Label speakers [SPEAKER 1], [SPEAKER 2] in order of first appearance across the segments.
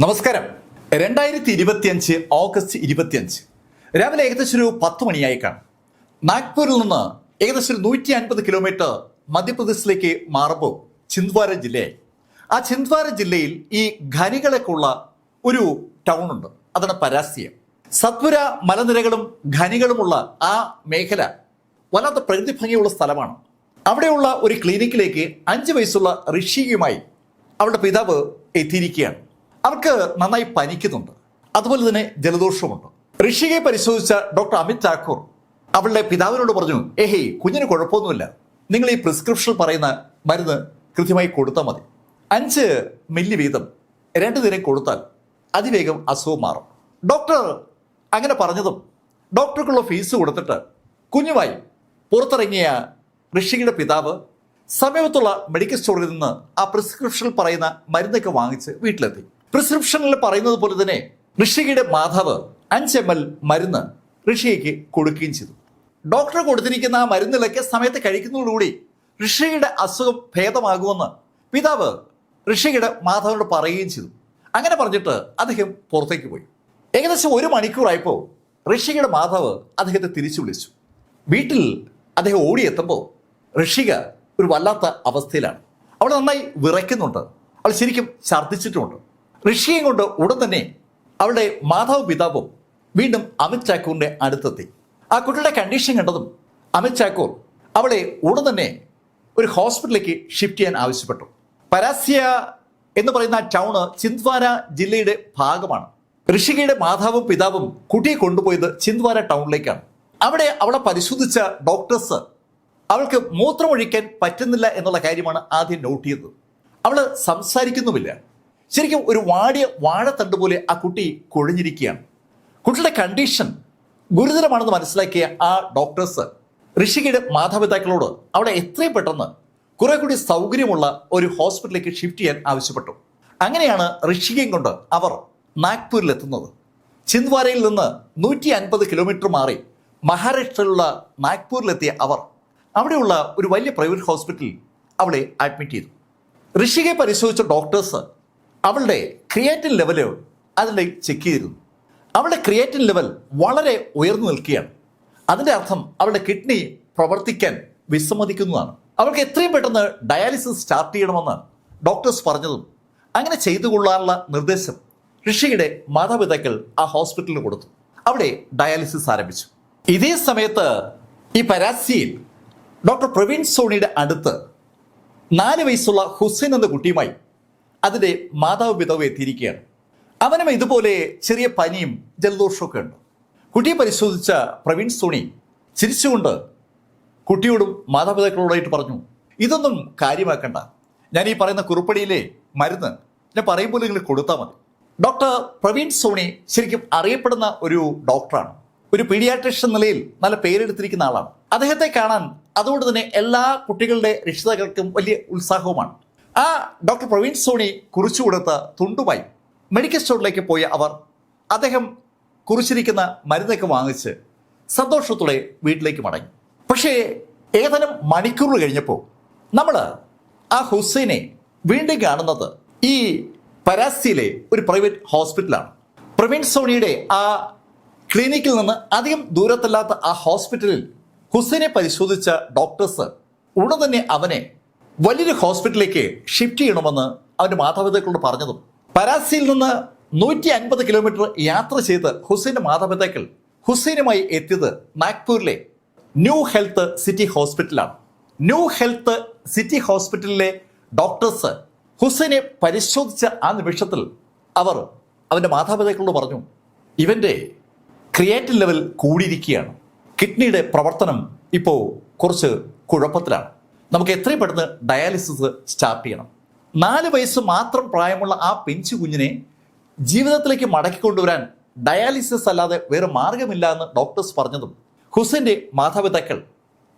[SPEAKER 1] നമസ്കാരം. രണ്ടായിരത്തി ഇരുപത്തിയഞ്ച് ഓഗസ്റ്റ് ഇരുപത്തിയഞ്ച്. രാവിലെ ഏകദേശം ഒരു പത്ത് മണിയായി കാണും. നാഗ്പൂരിൽ നിന്ന് ഏകദേശം ഒരു നൂറ്റി അൻപത് കിലോമീറ്റർ മധ്യപ്രദേശിലേക്ക് മാറുമ്പോൾ ചിന്ദ്വാര ജില്ലയായി. ആ ചിന്ദ്വാര ജില്ലയിൽ ഈ ഖനികളൊക്കെയുള്ള ഒരു ടൗൺ ഉണ്ട്. അതാണ് പരാസ്യം. സത്പുര മലനിരകളും ഖനികളുമുള്ള ആ മേഖല വല്ലാത്ത പ്രകൃതി ഭംഗിയുള്ള സ്ഥലമാണ്. അവിടെയുള്ള ഒരു ക്ലിനിക്കിലേക്ക് അഞ്ച് വയസ്സുള്ള ഋഷിയുമായി അവളുടെ പിതാവ് എത്തിയിരിക്കുകയാണ്. അവർക്ക് നന്നായി പനിക്കുന്നുണ്ട്. അതുപോലെ തന്നെ ജലദോഷവുമുണ്ട്. ഋഷികയെ പരിശോധിച്ച ഡോക്ടർ അമിത് ഠാക്കൂർ അവളുടെ പിതാവിനോട് പറഞ്ഞു ഏഹേ കുഞ്ഞിന് കുഴപ്പമൊന്നുമില്ല. നിങ്ങൾ ഈ പ്രിസ്ക്രിപ്ഷൻ പറയുന്ന മരുന്ന് കൃത്യമായി കൊടുത്താൽ മതി. അഞ്ച് മില്ലി വീതം രണ്ട് നേരം കൊടുത്താൽ അതിവേഗം അസുഖം മാറും. ഡോക്ടർ അങ്ങനെ പറഞ്ഞതും ഡോക്ടർക്കുള്ള ഫീസ് കൊടുത്തിട്ട് കുഞ്ഞുമായി പുറത്തിറങ്ങിയ ഋഷികയുടെ പിതാവ് സമീപത്തുള്ള മെഡിക്കൽ സ്റ്റോറിൽ നിന്ന് ആ പ്രിസ്ക്രിപ്ഷനിൽ പറയുന്ന മരുന്നൊക്കെ വാങ്ങിച്ച് വീട്ടിലെത്തി. പ്രിസ്ക്രിപ്ഷനിൽ പറയുന്നത് പോലെ തന്നെ ഋഷികയുടെ മാതാവ് അഞ്ച് എം എൽ മരുന്ന് ഋഷികയ്ക്ക് കൊടുക്കുകയും ചെയ്തു. ഡോക്ടർ കൊടുത്തിരിക്കുന്ന ആ മരുന്നിലൊക്കെ സമയത്ത് കഴിക്കുന്നതോടുകൂടി ഋഷികയുടെ അസുഖം ഭേദമാകുമെന്ന് പിതാവ് ഋഷികയുടെ മാധവനോട് പറയുകയും ചെയ്തു. അങ്ങനെ പറഞ്ഞിട്ട് അദ്ദേഹം പുറത്തേക്ക് പോയി. ഏകദേശം ഒരു മണിക്കൂറായപ്പോൾ ഋഷികയുടെ മാതാവ് അദ്ദേഹത്തെ തിരിച്ചു വിളിച്ചു. വീട്ടിൽ അദ്ദേഹം ഓടിയെത്തുമ്പോൾ ഋഷിക ഒരു വല്ലാത്ത അവസ്ഥയിലാണ്. അവൾ നന്നായി വിറയ്ക്കുന്നുണ്ട്. അവൾ ശരിക്കും ഛർദ്ദിച്ചിട്ടുമുണ്ട്. ഋഷിയും കൊണ്ട് ഉടൻ തന്നെ അവളുടെ മാതാവ് പിതാവും വീണ്ടും അമിത് ചാക്കൂറിന്റെ അടുത്തെത്തി. ആ കുട്ടിയുടെ കണ്ടീഷൻ കണ്ടതും അമിത് ചാക്കൂർ അവളെ ഉടൻ തന്നെ ഒരു ഹോസ്പിറ്റലിലേക്ക് ഷിഫ്റ്റ് ചെയ്യാൻ ആവശ്യപ്പെട്ടു. പരാസ്യ എന്ന് പറയുന്ന ടൗണ് ചിന്ദ്വാര ജില്ലയുടെ ഭാഗമാണ്. ഋഷികയുടെ മാതാവും പിതാവും കുട്ടിയെ കൊണ്ടുപോയത് ചിന്ദ്വാര ടൗണിലേക്കാണ് അവിടെ അവളെ പരിശോധിച്ച ഡോക്ടേഴ്സ് അവൾക്ക് മൂത്രമൊഴിക്കാൻ പറ്റുന്നില്ല എന്നുള്ള കാര്യമാണ് ആദ്യം നോട്ട് ചെയ്തത്. അവൾ സംസാരിക്കുന്നുമില്ല. ശരിക്കും ഒരു വാടിയ വാഴത്തണ്ട് പോലെ ആ കുട്ടി കൊഴിഞ്ഞിരിക്കുകയാണ്. കുട്ടിയുടെ കണ്ടീഷൻ ഗുരുതരമാണെന്ന് മനസ്സിലാക്കിയ ആ ഡോക്ടേഴ്സ് ഋഷികയുടെ മാതാപിതാക്കളോട് അവിടെ എത്രയും പെട്ടെന്ന് കുറെ കൂടി സൗകര്യമുള്ള ഒരു ഹോസ്പിറ്റലിലേക്ക് ഷിഫ്റ്റ് ചെയ്യാൻ ആവശ്യപ്പെട്ടു. അങ്ങനെയാണ് ഋഷികയും കൊണ്ട് അവർ നാഗ്പൂരിലെത്തുന്നത് ചിന്ദ്വാരയിൽ നിന്ന് നൂറ്റി അൻപത് കിലോമീറ്റർ മാറി മഹാരാഷ്ട്രയിലുള്ള നാഗ്പൂരിലെത്തിയ അവർ അവിടെയുള്ള ഒരു വലിയ പ്രൈവറ്റ് ഹോസ്പിറ്റലിൽ അവളെ അഡ്മിറ്റ് ചെയ്തു. ഋഷികയെ പരിശോധിച്ച ഡോക്ടേഴ്സ് അവളുടെ ക്രിയേറ്റിൻ ലെവൽ അതിലെ ചെക്ക് ചെയ്തിരുന്നു. അവളുടെ ക്രിയേറ്റിൻ ലെവൽ വളരെ ഉയർന്നു നിൽക്കുകയാണ്. അതിന്റെ അർത്ഥം അവളുടെ കിഡ്നി പ്രവർത്തിക്കാൻ വിസമ്മതിക്കുന്നതാണ്. അവൾക്ക് എത്രയും പെട്ടെന്ന് ഡയാലിസിസ് സ്റ്റാർട്ട് ചെയ്യണമെന്നാണ് ഡോക്ടേഴ്സ് പറഞ്ഞതും. അങ്ങനെ ചെയ്തു കൊള്ളാനുള്ള നിർദ്ദേശം ഋഷിയുടെ മാതാപിതാക്കൾ ആ ഹോസ്പിറ്റലിൽ കൊടുത്തു. അവിടെ ഡയാലിസിസ് ആരംഭിച്ചു. ഇതേ സമയത്ത് ഈ പരാസിയിൽ ഡോക്ടർ പ്രവീൺ സോണിയുടെ അടുത്ത് നാല് വയസ്സുള്ള ഹുസൈൻ എന്ന കുട്ടിയുമായി അതിന്റെ മാതാവ് പിതാവ് എത്തിയിരിക്കുകയാണ്. അവനും ഇതുപോലെ ചെറിയ പനിയും ജലദോഷമൊക്കെ ഉണ്ട്. കുട്ടിയെ പരിശോധിച്ച പ്രവീൺ സോണി ചിരിച്ചുകൊണ്ട് കുട്ടിയോടും മാതാപിതാക്കളോടായിട്ട് പറഞ്ഞു ഇതൊന്നും കാര്യമാക്കണ്ട. ഞാൻ ഈ പറയുന്ന കുറുപ്പടിയിലെ മരുന്ന് ഞാൻ പറയുമ്പോൾ നിങ്ങൾ കൊടുത്താൽ മതി. ഡോക്ടർ പ്രവീൺ സോണി ശരിക്കും അറിയപ്പെടുന്ന ഒരു ഡോക്ടറാണ്. ഒരു പീഡിയാട്രിഷ്യൻ നിലയിൽ നല്ല പേരെടുത്തിരിക്കുന്ന ആളാണ്. അദ്ദേഹത്തെ കാണാൻ അതുകൊണ്ട് തന്നെ എല്ലാ കുട്ടികളുടെ രക്ഷിതാക്കൾക്കും വലിയ ഉത്സാഹവുമാണ്. ആ ഡോക്ടർ പ്രവീൺ സോണി കുറിച്ചു കൊടുത്ത തുണ്ടുമായി മെഡിക്കൽ സ്റ്റോറിലേക്ക് പോയ അവർ അദ്ദേഹം കുറിച്ചിരിക്കുന്ന മരുന്നൊക്കെ വാങ്ങിച്ച് സന്തോഷത്തോടെ വീട്ടിലേക്ക് മടങ്ങി. പക്ഷേ ഏതാനും മണിക്കൂറുകൾ കഴിഞ്ഞപ്പോൾ നമ്മൾ ആ ഹുസൈനെ വീണ്ടും കാണുന്നത് ഈ പരാസിയിലെ ഒരു പ്രൈവറ്റ് ഹോസ്പിറ്റലാണ് പ്രവീൺ സോണിയുടെ ആ ക്ലിനിക്കിൽ നിന്ന് അധികം ദൂരത്തല്ലാത്ത ആ ഹോസ്പിറ്റലിൽ ഹുസൈനെ പരിശോധിച്ച ഡോക്ടേഴ്സ് ഉടൻ തന്നെ അവനെ വലിയൊരു ഹോസ്പിറ്റലിലേക്ക് ഷിഫ്റ്റ് ചെയ്യണമെന്ന് അവന്റെ മാതാപിതാക്കളോട് പറഞ്ഞതും. പരാസിയിൽ നിന്ന് നൂറ്റി അൻപത് കിലോമീറ്റർ യാത്ര ചെയ്ത് ഹുസൈന്റെ മാതാപിതാക്കൾ ഹുസൈനുമായി എത്തിയത് നാഗ്പൂരിലെ ന്യൂ ഹെൽത്ത് സിറ്റി ഹോസ്പിറ്റലാണ്. ന്യൂ ഹെൽത്ത് സിറ്റി ഹോസ്പിറ്റലിലെ ഡോക്ടേഴ്സ് ഹുസൈനെ പരിശോധിച്ച ആ നിമിഷത്തിൽ അവർ അവന്റെ മാതാപിതാക്കളോട് പറഞ്ഞു ഇവന്റെ ക്രിയേറ്റിൻ ലെവൽ കൂടിയിരിക്കുകയാണ്. കിഡ്നിയുടെ പ്രവർത്തനം ഇപ്പോൾ കുറച്ച് കുഴപ്പത്തിലാണ്. നമുക്ക് എത്രയും പെട്ടെന്ന് ഡയാലിസിസ് സ്റ്റാർട്ട് ചെയ്യണം. നാല് വയസ്സ് മാത്രം പ്രായമുള്ള ആ പെഞ്ചു കുഞ്ഞിനെ ജീവിതത്തിലേക്ക് മടക്കി കൊണ്ടുവരാൻ ഡയാലിസിസ് അല്ലാതെ വേറെ മാർഗമില്ല എന്ന് ഡോക്ടേഴ്സ് പറഞ്ഞതും ഹുസൈന്റെ മാതാപിതാക്കൾ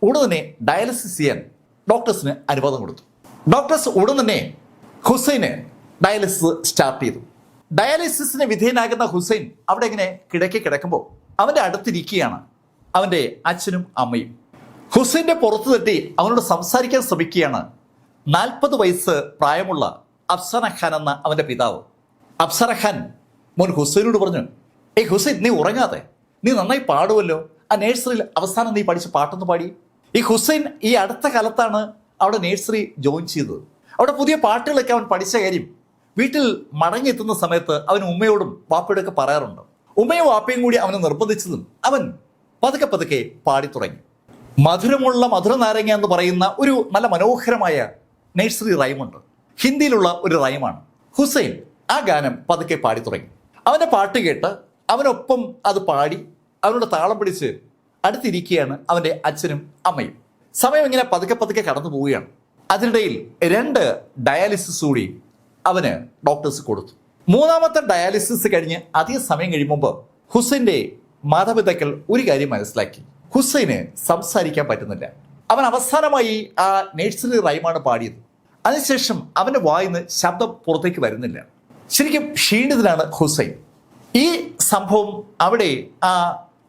[SPEAKER 1] ഉടൻ തന്നെ ഡയാലിസിസ് ചെയ്യാൻ ഡോക്ടേഴ്സിന് അനുവാദം കൊടുത്തു. ഡോക്ടേഴ്സ് ഉടൻ തന്നെ ഹുസൈന് ഡയാലിസിസ് സ്റ്റാർട്ട് ചെയ്തു. ഡയാലിസിസിന് വിധേയനാകുന്ന ഹുസൈൻ അവിടെ ഇങ്ങനെ കിടക്കി കിടക്കുമ്പോൾ അവന്റെ അടുത്തിരിക്കുകയാണ് അവന്റെ അച്ഛനും അമ്മയും. ഹുസൈന്റെ പുറത്തു തട്ടി അവനോട് സംസാരിക്കാൻ ശ്രമിക്കുകയാണ്. നാൽപ്പത് വയസ്സ് പ്രായമുള്ള അഫ്സാന ഖാൻ എന്ന അവന്റെ പിതാവ്. അഫ്സാന ഖാൻ മോൻ ഹുസൈനോട് പറഞ്ഞു ഏയ് ഹുസൈൻ നീ ഉറങ്ങാതെ. നീ നന്നായി പാടുമല്ലോ ആ നേഴ്സറിയിൽ അവസാനം നീ പഠിച്ച പാട്ടൊന്ന് പാടി. ഈ ഹുസൈൻ ഈ അടുത്ത കാലത്താണ് അവിടെ നേഴ്സറി ജോയിൻ ചെയ്തത്. അവിടെ പുതിയ പാട്ടുകളൊക്കെ അവൻ പഠിച്ച കാര്യം വീട്ടിൽ മടങ്ങിയെത്തുന്ന സമയത്ത് അവൻ ഉമ്മയോടും വാപ്പയോടൊക്കെ പറയാറുണ്ട്. ഉമ്മയും വാപ്പയും കൂടി അവനെ നിർബന്ധിച്ചതും അവൻ പതുക്കെ പതുക്കെ പാടി തുടങ്ങി. മധുരമുള്ള മധുര നാരങ്ങ എന്ന് പറയുന്ന ഒരു നല്ല മനോഹരമായ നേഴ്സറി റൈമുണ്ട് ഹിന്ദിയിലുള്ള ഒരു റൈമാണ് ഹുസൈൻ ആ ഗാനം പതുക്കെ പാടി തുടങ്ങി. അവന്റെ പാട്ട് കേട്ട് അവനൊപ്പം അത് പാടി അവനോട് താളം പിടിച്ച് അടുത്തിരിക്കുകയാണ് അവന്റെ അച്ഛനും അമ്മയും. സമയം ഇങ്ങനെ പതുക്കെ പതുക്കെ കടന്നു പോവുകയാണ്. അതിനിടയിൽ രണ്ട് ഡയാലിസിസ് കൂടി അവന് ഡോക്ടേഴ്സ് കൊടുത്തു. മൂന്നാമത്തെ ഡയാലിസിസ് കഴിഞ്ഞ് അധിക സമയം കഴിയുമ്പോൾ ഹുസൈന്റെ മാതാപിതാക്കൾ ഒരു കാര്യം മനസ്സിലാക്കി. ഹുസൈന് സംസാരിക്കാൻ പറ്റുന്നില്ല. അവൻ അവസാനമായി ആ നേഴ്സറി റൈമാണ് പാടിയത്. അതിനുശേഷം അവന്റെ വായിന്ന് ശബ്ദം പുറത്തേക്ക് വരുന്നില്ല. ശരിക്കും ക്ഷീണിതനാണ് ഹുസൈൻ. ഈ സംഭവം അവിടെ ആ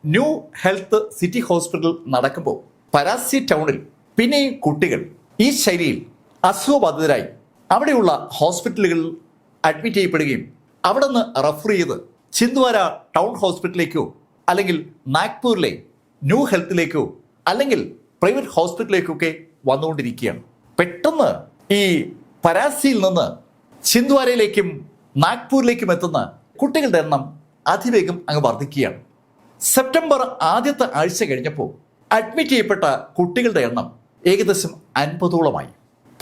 [SPEAKER 1] ന്യൂ ഹെൽത്ത് സിറ്റി ഹോസ്പിറ്റൽ നടക്കുമ്പോൾ പരാസി ടൗണിൽ പിന്നെയും കുട്ടികൾ ഈ ശൈലിയിൽ അസുഖബാധിതരായി അവിടെയുള്ള ഹോസ്പിറ്റലുകളിൽ അഡ്മിറ്റ് ചെയ്യപ്പെടുകയും അവിടെ നിന്ന് റെഫർ ചെയ്ത് ചിന്ദ്വാര ടൗൺ ഹോസ്പിറ്റലിലേക്കോ അല്ലെങ്കിൽ നാഗ്പൂരിലെ ന്യൂ ഹെൽത്തിലേക്കോ അല്ലെങ്കിൽ പ്രൈവറ്റ് ഹോസ്പിറ്റലിലേക്കൊക്കെ വന്നുകൊണ്ടിരിക്കുകയാണ്. പെട്ടെന്ന് ഈ പരാസിയിൽ നിന്ന് ചിന്ദ്വാരയിലേക്കും നാഗ്പൂരിലേക്കും എത്തുന്ന കുട്ടികളുടെ എണ്ണം അതിവേഗം അങ്ങ് വർദ്ധിക്കുകയാണ് സെപ്റ്റംബർ ആദ്യത്തെ ആഴ്ച കഴിഞ്ഞപ്പോൾ അഡ്മിറ്റ് ചെയ്യപ്പെട്ട കുട്ടികളുടെ എണ്ണം ഏകദേശം അൻപതോളമായി.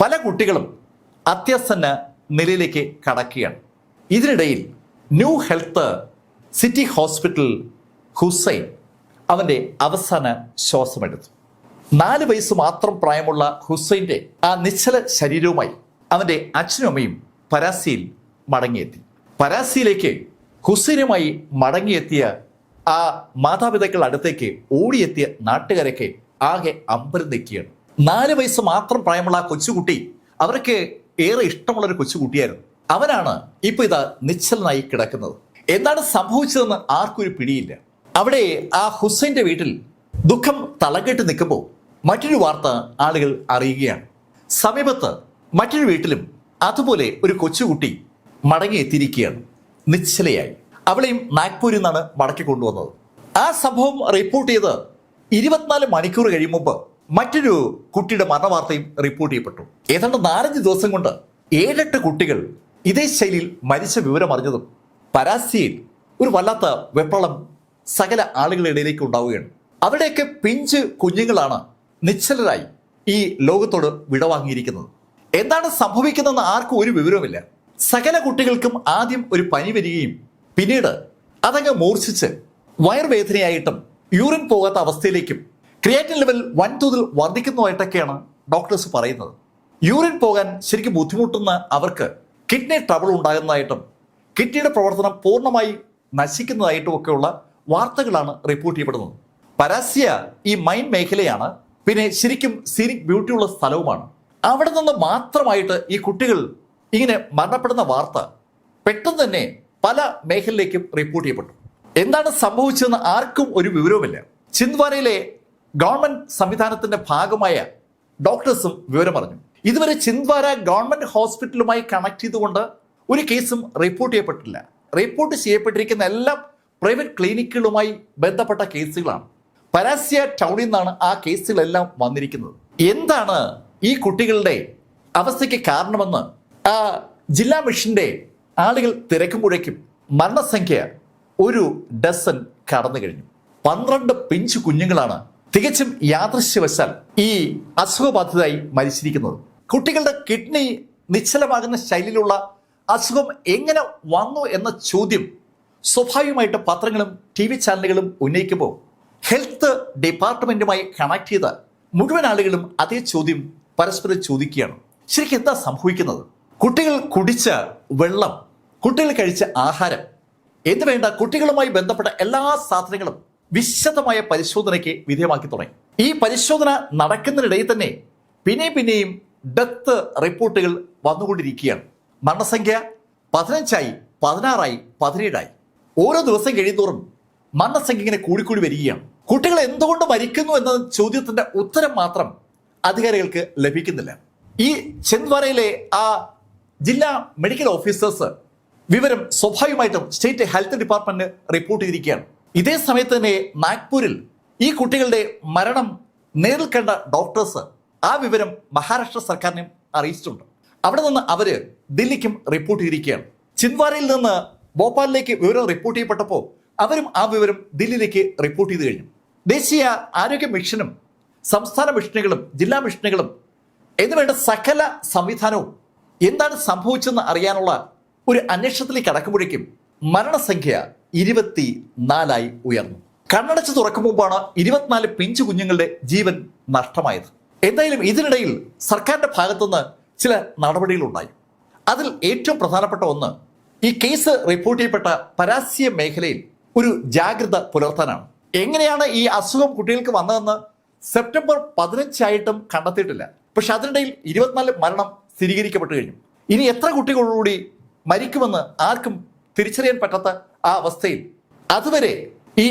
[SPEAKER 1] പല കുട്ടികളും അത്യാസന്ന നിലയിലേക്ക് കടക്കുകയാണ്. ഇതിനിടയിൽ new health city hospital Hussain അവന്റെ അവസാന ശ്വാസമെടുത്തു. നാല് വയസ്സ് മാത്രം പ്രായമുള്ള ഹുസൈന്റെ ആ നിശ്ചല ശരീരവുമായി അവന്റെ അച്ഛനും അമ്മയും പരാസിയിൽ മടങ്ങിയെത്തി. പരാസിയിലേക്ക് ഹുസൈനുമായി മടങ്ങിയെത്തിയ ആ മാതാപിതാക്കൾ അടുത്തേക്ക് ഓടിയെത്തിയ നാട്ടുകാരൊക്കെ ആകെ അമ്പരം നിൽക്കുകയാണ്. നാല് വയസ്സ് മാത്രം പ്രായമുള്ള ആ കൊച്ചുകുട്ടി അവർക്ക് ഏറെ ഇഷ്ടമുള്ള ഒരു കൊച്ചുകുട്ടിയായിരുന്നു. അവനാണ് ഇപ്പൊ ഇതാ നിശ്ചലനായി കിടക്കുന്നത്. എന്താണ് സംഭവിച്ചതെന്ന് ആർക്കും ഒരു പിടിയില്ല. അവിടെ ആ ഹുസൈന്റെ വീട്ടിൽ ദുഃഖം തളകെട്ട് നിൽക്കുമ്പോൾ മറ്റൊരു വാർത്ത ആളുകൾ അറിയുകയാണ്. സമീപത്ത് മറ്റൊരു വീട്ടിലും അതുപോലെ ഒരു കൊച്ചുകുട്ടി മടങ്ങിയെത്തിയിരിക്കുകയാണ് നിശ്ചലയായി. അവളെയും നാഗ്പൂരിൽ നിന്നാണ് മടക്കി കൊണ്ടുവന്നത്. ആ സംഭവം റിപ്പോർട്ട് ചെയ്ത് ഇരുപത്തിനാല് മണിക്കൂർ കഴിയും മുമ്പ് മറ്റൊരു കുട്ടിയുടെ മരണവാർത്തയും റിപ്പോർട്ട് ചെയ്യപ്പെട്ടു. ഏതാണ്ട് നാലഞ്ച് ദിവസം കൊണ്ട് ഏഴെട്ട് കുട്ടികൾ ഇതേ ശൈലിയിൽ മരിച്ച വിവരം അറിഞ്ഞതും പരാസ്യയിൽ ഒരു വല്ലാത്ത വെപ്രളം സകല ആളുകളുടെ ഇടയിലേക്ക് ഉണ്ടാവുകയാണ്. അവിടെയൊക്കെ പിഞ്ച് കുഞ്ഞുങ്ങളാണ് നിശ്ചലരായി ഈ ലോകത്തോട് വിടവാങ്ങിയിരിക്കുന്നത്. എന്താണ് സംഭവിക്കുന്നതെന്ന് ആർക്കും ഒരു വിവരവുമില്ല. സകല കുട്ടികൾക്കും ആദ്യം ഒരു പനി വരികയും പിന്നീട് അതങ്ങ് മൂർച്ഛിച്ച് വയർവേദനയായിട്ടും യൂറിൻ പോകാത്ത അവസ്ഥയിലേക്കും ക്രിയേറ്റിൻ ലെവൽ വൻതോതിൽ വർദ്ധിക്കുന്നതായിട്ടൊക്കെയാണ് ഡോക്ടേഴ്സ് പറയുന്നത്. യൂറിൻ പോകാൻ ശരിക്കും ബുദ്ധിമുട്ടുന്ന അവർക്ക് കിഡ്നി ട്രബിൾ ഉണ്ടാകുന്നതായിട്ടും കിഡ്നിയുടെ പ്രവർത്തനം പൂർണമായി നശിക്കുന്നതായിട്ടും ഒക്കെയുള്ള വാർത്തകളാണ് റിപ്പോർട്ട് ചെയ്യപ്പെടുന്നത്. പരാസ്യ ഈ മൈൻ മേഖലയാണ് പിന്നെ ശരിക്കും സീനിക് ബ്യൂട്ടിയുള്ള സ്ഥലവുമാണ്. അവിടെ നിന്ന് മാത്രമായിട്ട് ഈ കുട്ടികൾ ഇങ്ങനെ മരണപ്പെടുന്ന വാർത്ത പെട്ടെന്ന് തന്നെ പല മേഖലയിലേക്കും റിപ്പോർട്ട് ചെയ്യപ്പെട്ടു. എന്താണ് സംഭവിച്ചതെന്ന് ആർക്കും ഒരു വിവരവുമില്ല. ചിന്ദ്വാരയിലെ ഗവൺമെന്റ് സംവിധാനത്തിന്റെ ഭാഗമായ ഡോക്ടേഴ്സും വിവരം പറഞ്ഞു ഇതുവരെ ചിന്ദ്വാര ഗവൺമെന്റ് ഹോസ്പിറ്റലുമായി കണക്ട് ചെയ്തുകൊണ്ട് ഒരു കേസും റിപ്പോർട്ട് ചെയ്യപ്പെട്ടില്ല റിപ്പോർട്ട് ചെയ്യപ്പെട്ടിരിക്കുന്ന എല്ലാം പ്രൈവറ്റ് ക്ലിനിക്കുകളുമായി ബന്ധപ്പെട്ട കേസുകളാണ്. പരാസ്യ ടൗണിൽ നിന്നാണ് ആ കേസുകളെല്ലാം വന്നിരിക്കുന്നത്. എന്താണ് ഈ കുട്ടികളുടെ അവസ്ഥയ്ക്ക് കാരണമെന്ന് ആ ജില്ലാ മിഷന്റെ ആളുകൾ തിരക്കുമ്പോഴേക്കും മരണസംഖ്യ ഒരു ഡസൻ കടന്നു കഴിഞ്ഞു. പന്ത്രണ്ട് പിഞ്ച് കുഞ്ഞുങ്ങളാണ് തികച്ചും യാദൃശ്യവശാൽ ഈ അസുഖബാധിതരായി മരിച്ചിരിക്കുന്നത്. കുട്ടികളുടെ കിഡ്നി നിശ്ചലമാകുന്ന ശൈലിയിലുള്ള അസുഖം എങ്ങനെ വന്നു എന്ന ചോദ്യം സ്വാഭാവികമായിട്ട് പത്രങ്ങളും ടി വി ചാനലുകളും ഉന്നയിക്കുമ്പോൾ ഹെൽത്ത് ഡിപ്പാർട്ട്മെന്റുമായി കണക്ട് ചെയ്ത മുഴുവൻ ആളുകളും അതേ ചോദ്യം പരസ്പരം ചോദിക്കുകയാണ്. ശരിക്കും എന്താ സംഭവിക്കുന്നത്? കുട്ടികൾ കുടിച്ച വെള്ളം കുട്ടികൾ കഴിച്ച ആഹാരം എന്ന് വേണ്ട കുട്ടികളുമായി ബന്ധപ്പെട്ട എല്ലാ സാധനങ്ങളും വിശദമായ പരിശോധനയ്ക്ക് വിധേയമാക്കി തുടങ്ങി. ഈ പരിശോധന നടക്കുന്നതിനിടയിൽ തന്നെ പിന്നെയും പിന്നെയും ഡെത്ത് റിപ്പോർട്ടുകൾ വന്നുകൊണ്ടിരിക്കുകയാണ്. മരണസംഖ്യ പതിനഞ്ചായി പതിനാറായി പതിനേഴായി. ഓരോ ദിവസം കഴിയുന്നോറും മരണസംഖ്യ ഇങ്ങനെ കൂടിക്കൂടി വരികയാണ്. കുട്ടികൾ എന്തുകൊണ്ട് മരിക്കുന്നു എന്ന ചോദ്യത്തിന്റെ ഉത്തരം മാത്രം അധികാരികൾക്ക് ലഭിക്കുന്നില്ല. ഈ ചെന്ദ്വാരയിലെ ആ ജില്ലാ മെഡിക്കൽ ഓഫീസേഴ്സ് വിവരം സ്വാഭാവികമായിട്ടും സ്റ്റേറ്റ് ഹെൽത്ത് ഡിപ്പാർട്ട്മെന്റ് റിപ്പോർട്ട് ചെയ്തിരിക്കുകയാണ്. ഇതേ സമയത്ത് തന്നെ നാഗ്പൂരിൽ ഈ കുട്ടികളുടെ മരണം നേരിൽ കണ്ട ഡോക്ടേഴ്സ് ആ വിവരം മഹാരാഷ്ട്ര സർക്കാരിനെ അറിയിച്ചിട്ടുണ്ട്. അവിടെ നിന്ന് അവർ ദില്ലിക്കും റിപ്പോർട്ട് ചെയ്തിരിക്കുകയാണ്. ചിന്ദ്വാരയിൽ നിന്ന് ഭോപ്പാലിലേക്ക് വിവരം റിപ്പോർട്ട് ചെയ്യപ്പെട്ടപ്പോൾ അവരും ആ വിവരം ദില്ലിയിലേക്ക് റിപ്പോർട്ട് ചെയ്ത് കഴിഞ്ഞു. ദേശീയ ആരോഗ്യ മിഷനും സംസ്ഥാന മിഷനുകളും ജില്ലാ മിഷനുകളും എന്നുവേണ്ട സകല സംവിധാനവും എന്താണ് സംഭവിച്ചെന്ന് അറിയാനുള്ള ഒരു അന്വേഷണത്തിലേക്ക് അടക്കുമ്പോഴേക്കും മരണസംഖ്യ ഇരുപത്തി നാലായി ഉയർന്നു. കണ്ണടച്ച് തുറക്കും മുമ്പാണ് ഇരുപത്തിനാല് പിഞ്ചു കുഞ്ഞുങ്ങളുടെ ജീവൻ നഷ്ടമായത്. എന്തായാലും ഇതിനിടയിൽ സർക്കാരിന്റെ ഭാഗത്തുനിന്ന് ചില നടപടികളുണ്ടായി. അതിൽ ഏറ്റവും പ്രധാനപ്പെട്ട ഒന്ന് ഈ കേസ് റിപ്പോർട്ട് ചെയ്യപ്പെട്ട പരാസ്യ മേഖലയിൽ ഒരു ജാഗ്രത പുലർത്താനാണ്. എങ്ങനെയാണ് ഈ അസുഖം കുട്ടികൾക്ക് വന്നതെന്ന് സെപ്റ്റംബർ പതിനഞ്ചായിട്ടും കണ്ടെത്തിയിട്ടില്ല. പക്ഷെ അതിനിടയിൽ ഇരുപത്തിനാല് മരണം സ്ഥിരീകരിക്കപ്പെട്ടു കഴിഞ്ഞു. ഇനി എത്ര കുട്ടികളോടുകൂടി മരിക്കുമെന്ന് ആർക്കും തിരിച്ചറിയാൻ പറ്റാത്ത ആ അവസ്ഥയിൽ അതുവരെ ഈ